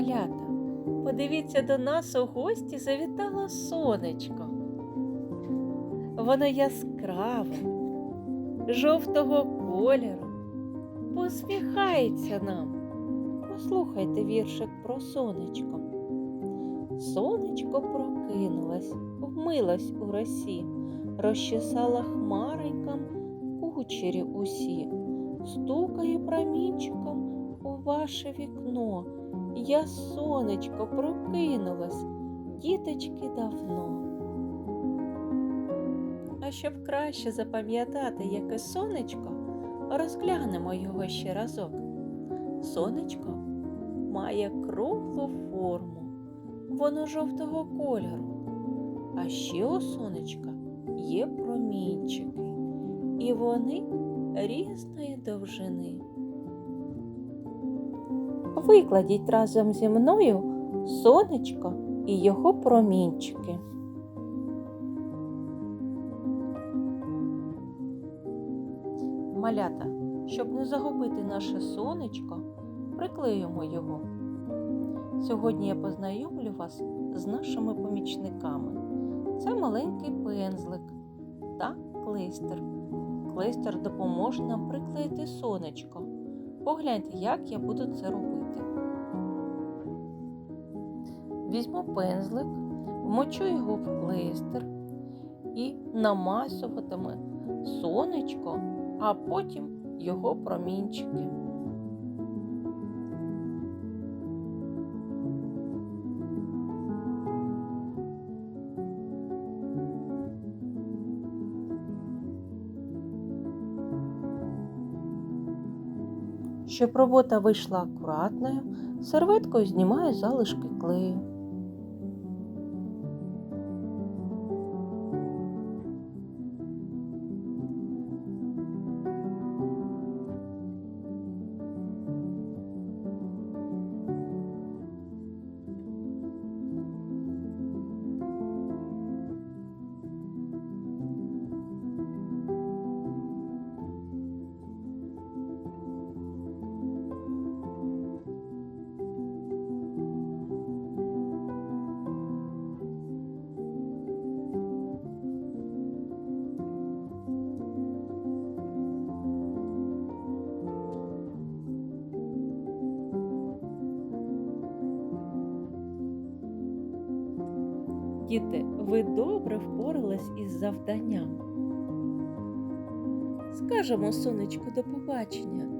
Малята, подивіться до нас у гості завітало сонечко. Воно яскраве, жовтого кольору, посміхається нам. Послухайте віршик про сонечко. Сонечко прокинулось, вмилось у росі, розчесала хмаренькам кучері усі, стукає промінчиком у ваше вікно. Я сонечко прокинулась, діточки давно. А щоб краще запам'ятати, яке сонечко, розглянемо його ще разок. Сонечко має круглу форму, воно жовтого кольору. А ще у сонечка є промінчики, і вони різної довжини. Викладіть разом зі мною сонечко і його промінчики. Малята, щоб не загубити наше сонечко, приклеїмо його. Сьогодні я познайомлю вас з нашими помічниками. Це маленький пензлик та клейстер. Клейстер допоможе нам приклеїти сонечко. Погляньте, як я буду це робити. Візьму пензлик, вмочу його в клейстер і намасуватиме сонечко, а потім його промінчики. Щоб робота вийшла акуратною, серветкою знімаю залишки клею. Діти, ви добре впорались із завданням. Скажемо сонечку до побачення.